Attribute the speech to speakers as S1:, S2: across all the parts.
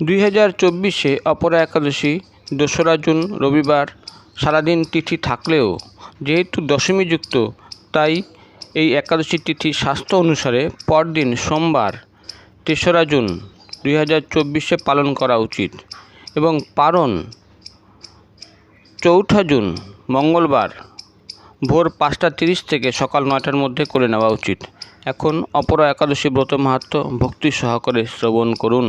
S1: দুই হাজার চব্বিশে অপরা একাদশী দোসরা জুন রবিবার সারাদিন তিথি থাকলেও যেহেতু দশমীযুক্ত, তাই এই একাদশী তিথি স্বাস্থ্য অনুসারে পরদিন সোমবার, তেসরা জুন দুই হাজার চব্বিশে পালন করা উচিত এবং পারণ চৌঠা জুন মঙ্গলবার ভোর পাঁচটা তিরিশ থেকে সকাল নয়টার মধ্যে করে নেওয়া উচিত। এখন অপরা একাদশী ব্রত মাহাত্ম ভক্তি সহকারে শ্রবণ করুন।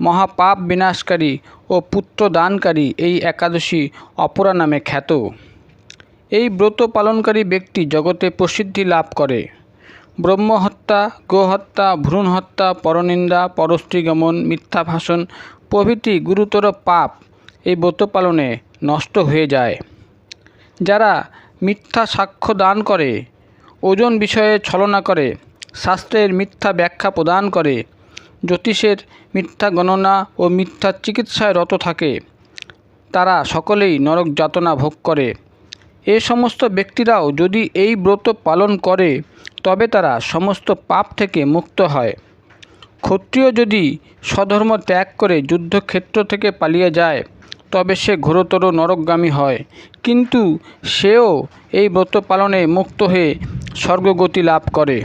S1: মহাপাপ বিনাশকারী ও পুত্র দানকারী এই একাদশী অপরা নামে খ্যাত। এই ব্রত পালনকারী ব্যক্তি জগতে প্রসিদ্ধি লাভ করে। ব্রহ্মহত্যা, গোহত্যা ভ্রূণ হত্যা পরনিন্দা, পরস্ত্রীগমন মিথ্যা ভাষণ প্রভৃতি গুরুতর পাপ এই ব্রত পালনে নষ্ট হয়ে যায়। যারা মিথ্যা সাক্ষ্য দান করে, ওজন বিষয়ে ছলনা করে, শাস্ত্রের মিথ্যা ব্যাখ্যা প্রদান করে জ্যোতিষের মিথ্যা গণনা ও মিথ্যা চিকিৎসায় রত থাকে। তারা সকলেই নরক যাতনা ভোগ করে। এ সমস্ত ব্যক্তিরাও যদি এই ব্রত পালন করে, তবে তারা সমস্ত পাপ থেকে মুক্ত হয়। ক্ষত্রিয় যদি স্বধর্ম ত্যাগ করে যুদ্ধক্ষেত্র থেকে পালিয়ে যায়, তবে সে ঘোরতর নরকগামী হয়। কিন্তু সেও এই ব্রত পালনে মুক্ত হয়ে স্বর্গগতি লাভ করে।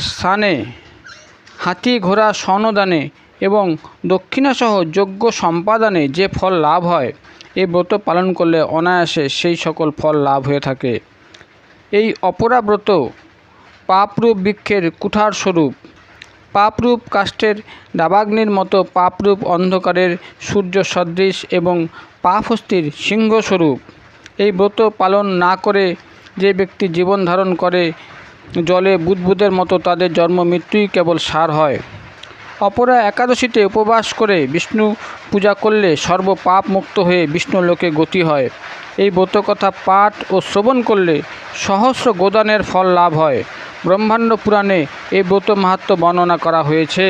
S1: স্থানে হাতি ঘোড়া স্বর্ণদানে এবং দক্ষিণাসহ যোগ্য সম্পাদনে যে ফল লাভ হয় এই ব্রত পালন করলে অনায়াসে সেই সকল ফল লাভ হয়ে থাকে। এই অপরা ব্রত পাপরূপ বৃক্ষের কুঠার স্বরূপ। পাপরূপ কাষ্ঠের দাবাগ্নির মতো পাপরূপ অন্ধকারের সূর্য সদৃশ এবং পাপহস্তির সিংহস্বরূপ এই ব্রত পালন না করে যে ব্যক্তি জীবন ধারণ করে জলে বুদবুদের মতো তাদের জন্ম মৃত্যুই কেবল সার হয়। অপরা একাদশীতে উপবাস করে বিষ্ণু পূজা করলে সর্ব পাপ মুক্ত হয়ে বিষ্ণু লোকে গতি হয়। এই ব্রতকথা পাঠ ও শ্রবণ করলে সহস্র গোদানের ফল লাভ হয়। ব্রহ্মাণ্ড পুরাণে এই ব্রত মাহাত্ম বর্ণনা করা হয়েছে।